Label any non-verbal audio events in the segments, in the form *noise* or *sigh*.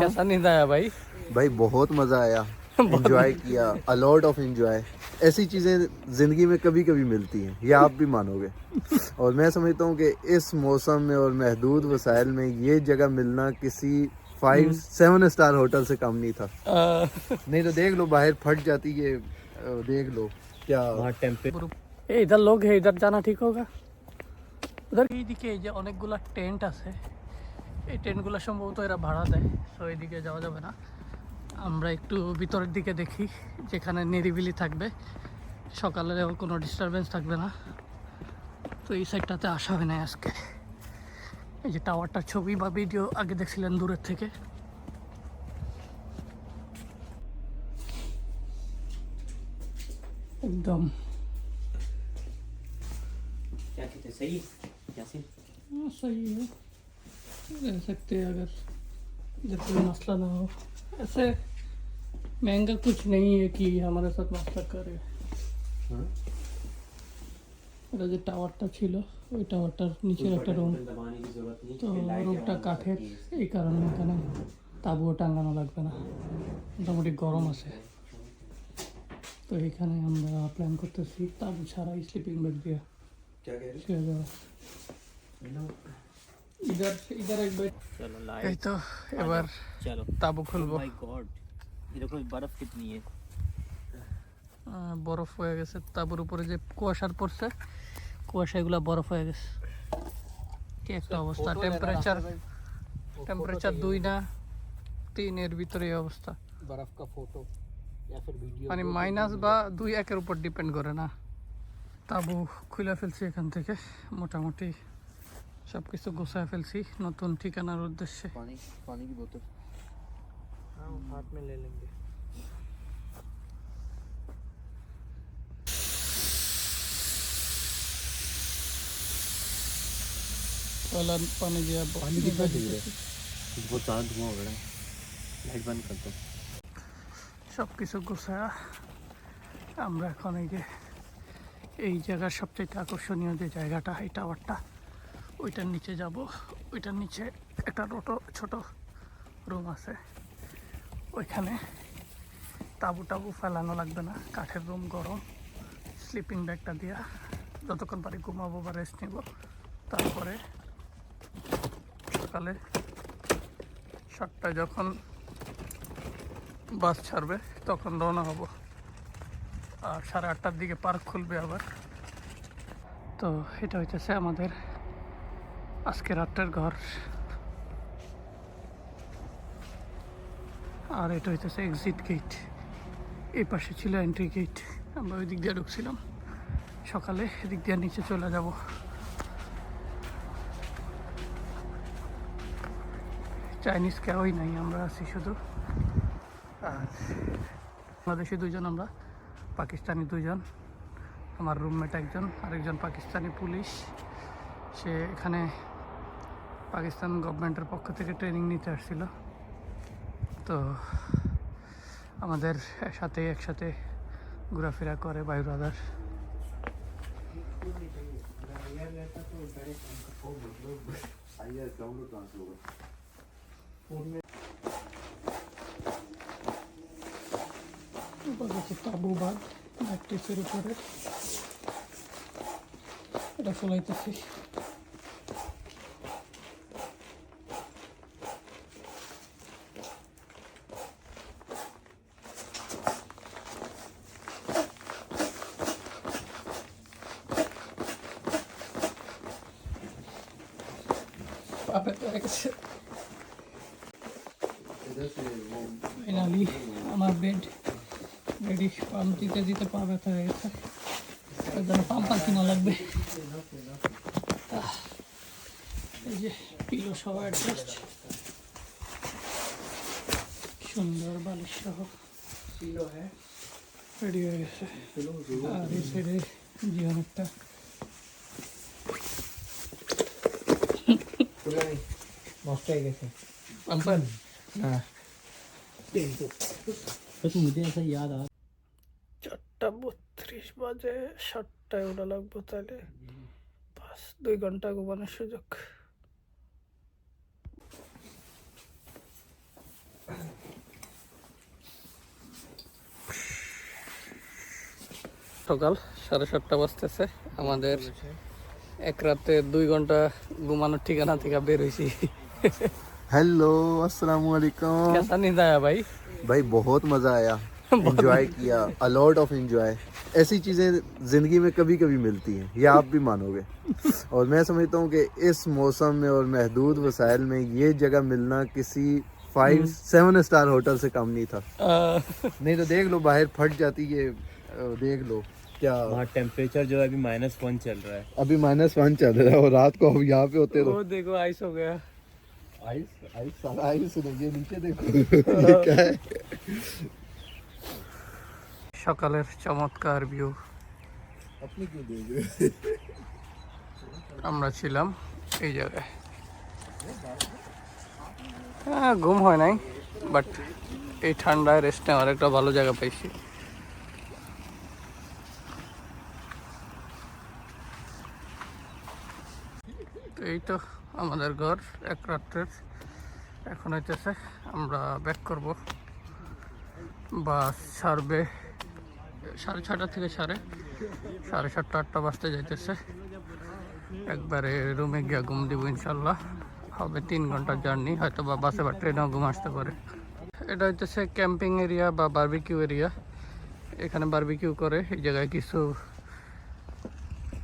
कैसा नींद आया भाई भाई बहुत मजा आया *laughs* एंजॉय किया अलॉट ऑफ एंजॉय ऐसी चीजें जिंदगी में कभी कभी मिलती हैं ये आप भी मानोगे *laughs* और मैं समझता हूँ कि इस मौसम में और महदूद वसाइल में ये जगह मिलना किसी फाइव सेवन स्टार होटल से कम नहीं था अ, नहीं तो देख लो बाहर फट जाती ये अ, देख लो क्या এই ইধার লোক হে ইধার জানা ঠিক হোগা উধার এইদিকে এই যে অনেকগুলা টেন্ট আছে এই ট্রেনগুলো সম্ভবত এরা ভাড়া দেয় সো এদিকে যাওয়া যাবে না। আমরা একটু ভিতরের দিকে দেখি যেখানে নিরিবিলি থাকবে। সকালেও কোনো ডিস্টারবেন্স থাকবে না। তো এই সাইডটাতে আসা হয় না আজকে। এই যে টাওয়ারটার ছবি বা ভিডিও আগে দেখছিলেন দূরের থেকে। একদম। সহি रह सकते हैं अगर जब कोई मसला ना हो ऐसे महंगा कुछ नहीं है कि हमारे साथ मसला करे এটা যে টাওয়ারটা ছিল ওই টাওয়ারটার নিচের একটা রুম दबाने की जरूरत नहीं তো রুমটা কাঠের এই কারণে এখানে তাবুও টাঙ্গানো লাগবে না মোটামুটি গরম আছে তো এখানে আমরা প্ল্যান করতেছি তাবু ছাড়া স্লিপিং ব্যাগ দিয়ে क्या कह শুয়ে যাওয়া ইধার ইধার এক বেড चलो এই लाइट তো এবার चलो তাবু খুলবো माय गॉड ये देखो बर्फ कितनी है আহ, বরফ হয়ে গেছে তাবুর উপরে যে কুয়াশার পড়ছে কুয়াশা এগুলা বরফ হয়ে গেছে কি একটা অবস্থা টেম্পারেচার টেম্পারেচার দুই না তিন এর ভিতরে এই অবস্থা बर्फ का फोटो या फिर वीडियो মানে মাইনাস বা দুই একের উপর ডিপেন্ড করে না তাবু খুলে ফেলছি এখান থেকে মোটামুটি সব কিছু গোছায় ফেলছি নতুন ঠিকানার উদ্দেশ্যে पानी पानी की बोतल हाँ हाथ में ले लेंगे वाला पानी दिया पानी कितना चाहिए बहुत ज़्यादा धुआं हो रहा है लाइट बंद कर दो সব কিছু গোছায়া আমরা এখন এই যে এই জায়গার সবচেয়ে আকর্ষণীয় যে জায়গাটা এই টাওয়ারটা ওইটার নিচে যাব। ওইটার নিচে একটা রোটো ছোট রুম আছে। ওইখানে তাবু টাবু ফেলানো লাগবে না। কাঠের রুম গরম। স্লিপিং ব্যাগটা দিয়া যতক্ষণ পারি ঘুমাবো বা রেস্ট নিব। তারপরে সকালে সাতটায় যখন বাস ছাড়বে তখন রওনা হব। আর সাড়ে আটটার দিকে পার্ক খুলবে আবার। তো এটা হইতেছে আমাদের আজকে রাত্রের ঘর। আর এটা হইতেছে এক্সিট গেট এই পাশে ছিল এন্ট্রি গেট আমরা ওই দিক দিয়ে ঢুকছিলাম। সকালে এদিক দিয়ে নিচে চলে যাব। চাইনিজ কেউই নাই, আমরা আছি শুধু। আর বাংলাদেশি দুইজন আমরা, পাকিস্তানি দুজন আমার রুমমেট একজন, আরেকজন পাকিস্তানি পুলিশ। সে এখানে পাকিস্তান গভর্নমেন্টের পক্ষ থেকে ট্রেনিং নিতে আসছিল। তো আমাদের সাথে একসাথে ঘোরাফেরা করে বায়ু রাদার এটা ফলাইতেছি ব্যথা হয়ে গেছে ফাইনালি আমার বেড বেডি পাম্প দিতে দিতে পা ব্যথা হয়ে গেছে। ওই জন্য পাম্পার কিনা লাগবে। এই যে পিলো সহ অ্যাডজাস্ট সুন্দর বালিশ সহ। পিলো হ্যাঁ। রেডি হয়ে গেছে। আর এই সাইডে জীবন একটা। নষ্ট হয়ে গেছে। হ্যাঁ। চারটা বত্রিশ বাজে সাতটায় ওটা লাগবো তাহলে পাঁচ দুই ঘণ্টা ঘুমানোর সুযোগ। সকাল সাড়ে সাতটা বাজতেছে। আমাদের এক রাতে দুই ঘন্টা ঘুমানোর ঠিকানা থেকে বের হয়েছি हेलो अस्सलाम वालेकुम কেসা নিয়ে যায় ভাই भाई बहुत मज़ा आया एंजॉय किया अलॉट ऑफ एंजॉय ऐसी चीज़ें ज़िंदगी में कभी कभी मिलती हैं ये आप भी मानोगे और मैं समझता हूँ कि इस मौसम में और महदूद वसाइल में ये जगह मिलना किसी फाइव सेवन स्टार होटल से कम नहीं था আহ, नहीं तो देख लो बाहर फट जाती है अ, देख लो क्या वहाँ टेम्परेचर जो है अभी माइनस वन चल रहा है अभी माइनस वन चल रहा है और रात को अब यहाँ पे होते तो वो देखो आइस हो गया आइस आइस सारा आइस ये नीचे देखो *laughs* ये क्या है সকালের চমৎকার ভিউ अपनी क्यों देख रहे আমরা ছিলাম এই জায়গায় হ্যাঁ ঘুম হয় নাই বাট এই ঠান্ডায় রেস্ট নেওয়ার একটা ভালো জায়গা পাইছি তো এই তো আমাদের ঘর, এক রাত্রের। এখন হইতেছে আমরা ব্যাক করব। বাস ছাড়বে সাড়ে ছটা থেকে সাড়ে সাড়ে সাতটা, আটটা বাজতে যাইতেছে। একবারে রুমে গিয়ে ঘুম দিব ইনশাল্লাহ। হবে তিন ঘণ্টার জার্নি হয়তো বা বাসে বা ট্রেনেও ঘুম আসতে পারে। এটা হইতেছে ক্যাম্পিং এরিয়া বা বার্বিকিউ এরিয়া এখানে বার্বিকিউ করে, এই জায়গায় কিছু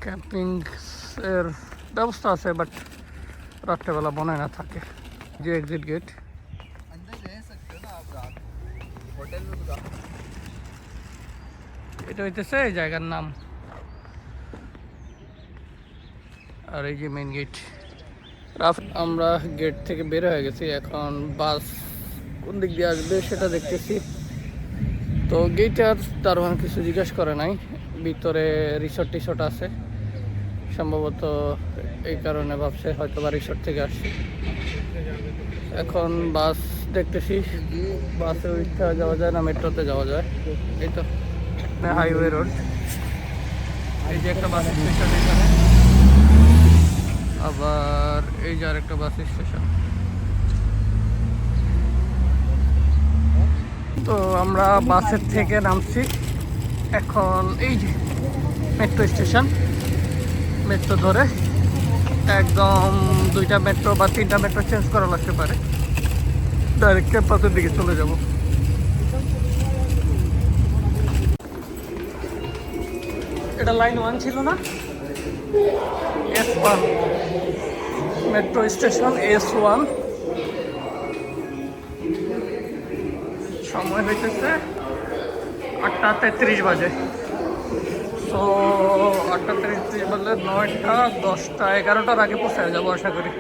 ক্যাম্পিং এর ব্যবস্থা আছে বাট রাত্রেবেলা বনায় না থাকে যে এক্সিট গেট এটা হইতেছে এই জায়গার নাম। আর এই যে মেন গেট আমরা গেট থেকে বের হয়ে গেছি, এখন বাস কোন দিক দিয়ে আসবে সেটা দেখতেছি। তো গেট আর তার কিছু জিজ্ঞাসা করে নাই, ভিতরে রিসর্ট টিসর্ট আছে। সম্ভবত এই কারণে ভাবছে হয়তো বা রিসোর্ট থেকে আসছে। এখন বাস দেখতেছি বাসে উঠতে যাওয়া যায় না মেট্রোতে যাওয়া যায়। এই তো হাইওয়ে রোড এই যে একটা বাস স্টেশন এখানে। আবার এই যে আরেকটা বাস স্টেশন তো আমরা বাসের থেকে নামছি। এখন এই যে মেট্রো স্টেশন মেট্রো ধরে, একদম দুইটা মেট্রো বা তিনটা মেট্রো চেঞ্জ করা লাগতে পারে। ডাইরেক্ট ক্যাম্পাসের দিকে চলে যাব। এটা লাইন ওয়ান ছিল না? S one metro station S one সময় হইতেছে আটটা তেত্রিশ বাজে। তো আটটা তেত্রিশ বাজলে নয়টা, দশটা, এগারোটার আগে পৌঁছায় যাব আশা করি।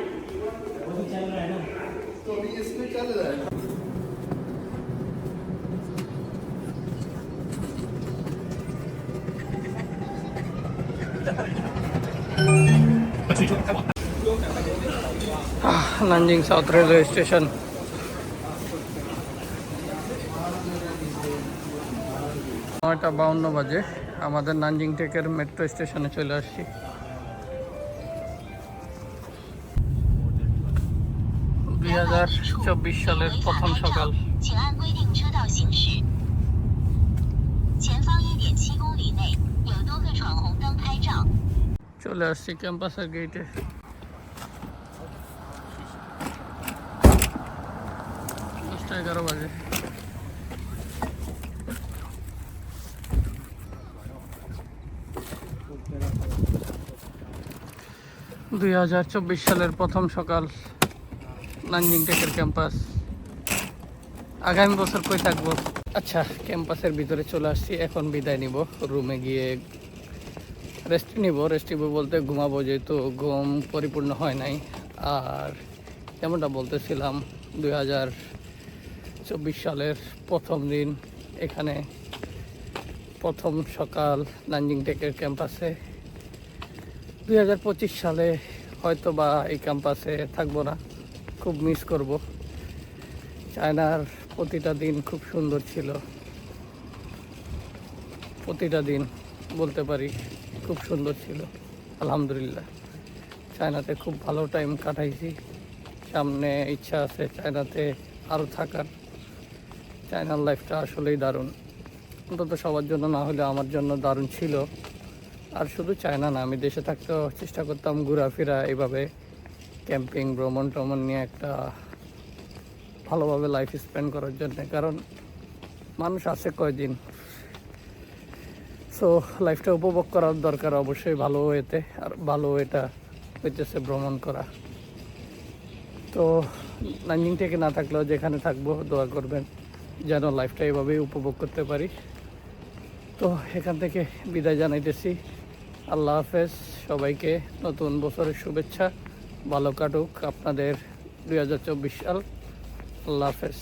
Nanjing South railway station. নয়টা বাউন্ন বাজে। আমাদের নানজিং টেকের মেট্রো স্টেশনে চলে আসছি। দুই হাজার চব্বিশ সালের প্রথম সকাল। চলে আসছি ক্যাম্পাসের গেটে এগারো বাজে। দুই হাজার চব্বিশ সালের প্রথম সকাল নানজিং টেকের ক্যাম্পাস আগামী বছর কই থাকব? আচ্ছা ক্যাম্পাসের ভিতরে চলে আসছি। এখন বিদায় নিব। রুমে গিয়ে রেস্ট নিব। রেস্ট নিব বলতে ঘুমাবো যেহেতু ঘুম পরিপূর্ণ হয় নাই। আর যেমনটা বলতেছিলাম, দুই হাজার চব্বিশ সালের প্রথম দিন এখানে প্রথম সকাল নানজিং টেকের ক্যাম্পাসে দুই হাজার পঁচিশ সালে হয়তো বা এই ক্যাম্পাসে থাকব না। খুব মিস করব। চায়নার প্রতিটা দিন খুব সুন্দর ছিল। প্রতিটা দিন বলতে পারি খুব সুন্দর ছিল। আলহামদুলিল্লাহ। চায়নাতে খুব ভালো টাইম কাটাইছি। সামনে ইচ্ছা আছে চায়নাতে আরও থাকার। চায়নার লাইফটা আসলেই দারুণ। অন্তত সবার জন্য না হলে আমার জন্য দারুণ ছিল। আর শুধু চায়না না, আমি দেশে থাকতেও চেষ্টা করতাম ঘোরাফেরা এইভাবে ক্যাম্পিং, ভ্রমণ টমন নিয়ে একটা ভালোভাবে লাইফ স্পেন্ড করার জন্যে। কারণ মানুষ আছে কয়দিন? সো লাইফটা উপভোগ করার দরকার অবশ্যই ভালো এতে, আর ভালো এটা হইতেছে ভ্রমণ করা। তো নাইনিং থেকে না থাকলেও যেখানে থাকব, দোয়া করবেন যেন লাইফটা এভাবেই উপভোগ করতে পারি। তো, এখান থেকে বিদায় জানাইতেছি। আল্লাহ হাফেজ, সবাইকে নতুন বছরের শুভেচ্ছা। ভালো কাটুক আপনাদের দু হাজার চব্বিশ সাল। আল্লাহ হাফেজ।